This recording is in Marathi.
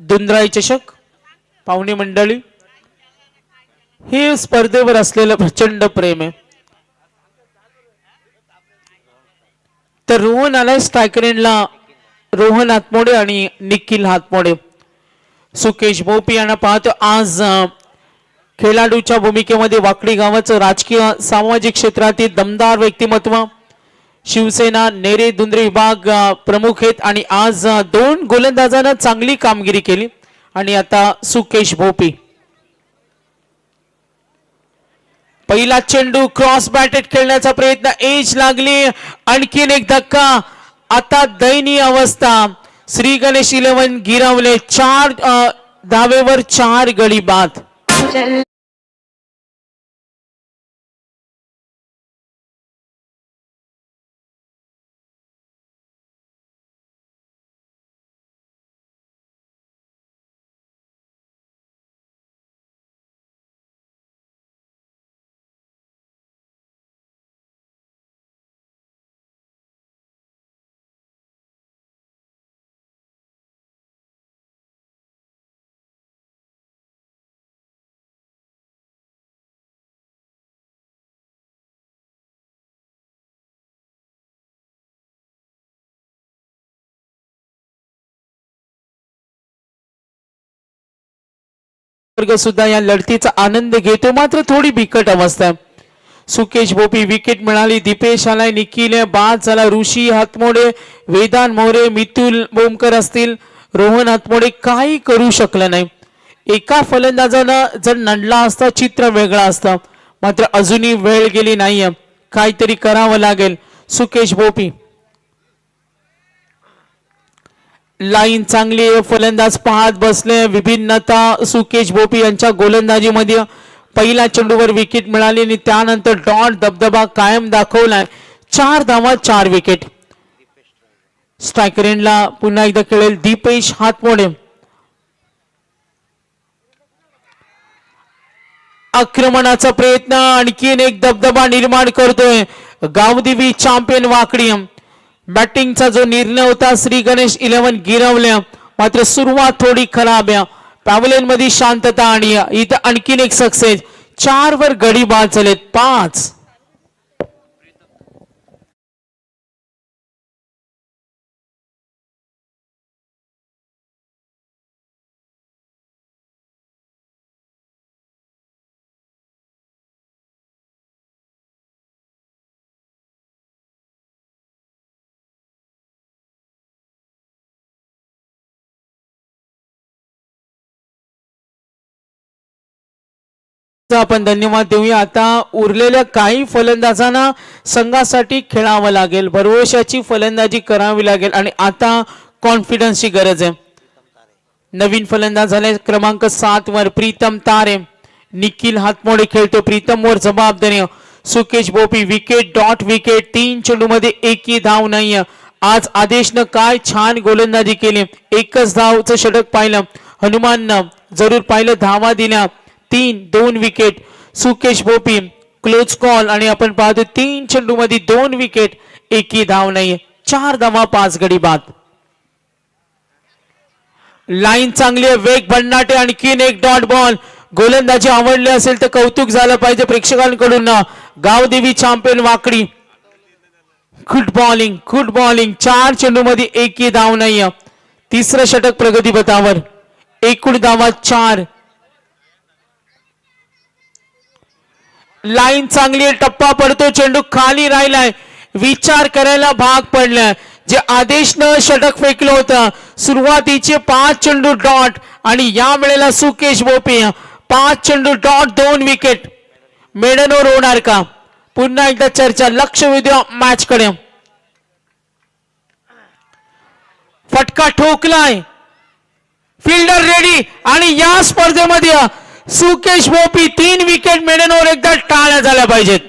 दुंद्राई चषक पाहुणे मंडळी हे स्पर्धेवर असलेलं प्रचंड प्रेम आहे. तर रोहन आलाय स्ट्रायकरेनला रोहन हातमोडे आणि निखिल हातमोडे. सुकेश भोपी यांना पाहतो आज खेळाडूच्या भूमिकेमध्ये वाकडी गावाचं राजकीय सामाजिक क्षेत्रातील दमदार व्यक्तिमत्व शिवसेना नेरे दुंद्रे विभाग प्रमुख आहेत आणि आज दोन गोलंदाजांना चांगली कामगिरी केली. आणि आता सुकेश भोपी. पहिला चेंडू क्रॉस बॅटेड खेळण्याचा प्रयत्न एज लागली आणखीन एक धक्का. आता दयनीय अवस्था. श्री गणेश इलेव्हन गिरवले चार धावेवर चार गडी बाद. वर्ग सुद्धा या लढतीचा आनंद घेतो. मात्र थोडी बिकट अवस्था. सुकेश बोपी विकेट मिळाली. दीपेश आलाय निखिल बाद झाला. ऋषी हातमोडे वेदान मोरे मितुल बोमकर असतील. रोहन हातमोडे काही करू शकलं नाही. एका फलंदाजानं जर नडला असता चित्र वेगळं असतं. मात्र अजूनही वेळ गेली नाहीये. काहीतरी करावं लागेल. सुकेश बोपी लाईन चांगली फलंदाज पाहत बसले. विभिन्नता सुकेश बोपी यांच्या गोलंदाजीमध्ये पहिल्या चेंडूवर विकेट मिळाली आणि त्यानंतर डॉट दबदबा कायम दाखवलाय. चार धावा चार विकेट स्ट्रायकरेनला पुन्हा एकदा खेळेल दीपेश हातमोडे. आक्रमणाचा प्रयत्न आणखीन एक दबदबा निर्माण करतोय. गावदेवी चॅम्पियन वाकडी. बॅटिंगचा जो निर्णय होता श्री गणेश इलेव्हन गिरवल्या. मात्र सुरुवात थोडी खराब या पॅवलियनमध्ये शांतता आणि इथं आणखीन एक सक्सेस चार वर गडी बाद झालेत. पाच. आपण धन्यवाद देऊया. आता उरलेल्या काही फलंदाजांना संघासाठी खेळावं लागेल. भरवशाची फलंदाजी करावी लागेल आणि आता कॉन्फिडन्सची गरज आहे. नवीन फलंदाज झाले क्रमांक सात वर प्रीतम तारे. निखिल हातमोडे खेळतो. प्रीतम वर जबाबदारी. Sukesh Bopi wicket dot wicket तीन चेंडू मध्ये एकही धाव नाहीये. आज आदेशनं काय छान गोलंदाजी केली. एकच धावचं षटक पाहिलं. हनुमाननं जरूर पाहिलं धावा दिल्या. तीन दोन wicket Sukesh Bhopi close call आणि आपण पाहतो तीन चेंडू मध्ये दोन विकेट एकही धाव नाही चार धावा पाच गडी बाद. लाईन चांगली आहे. वेग भन्नाटे आणखीन एक डॉट बॉल गोलंदाजी आवडली असेल तर कौतुक झालं पाहिजे प्रेक्षकांकडून. ना Gavdevi champion Wakdi. Good bowling good bowling चार चेंडू मध्ये एकही धाव नाही तिसरं षटक प्रगती पथावर एकूण धावा चार. लाईन चांगली टप्पा पडतो चेंडू खाली राहिलाय. विचार करायला भाग पडलाय. जे आदेशनं षटक फेकलं होतं सुरुवातीचे पाच चेंडू डॉट आणि या वेळेला सुकेश बोपे. पाच चेंडू डॉट दोन विकेट. मेडनवर होणार का? पुन्हा एकदा चर्चा. लक्ष वेधूया मॅच कडे फटका ठोकलाय. फिल्डर रेडी आणि या स्पर्धेमध्ये सुकेश गोपी तीन विकेट मिळण्यावर एकदा टाळ्या झाल्या पाहिजेत.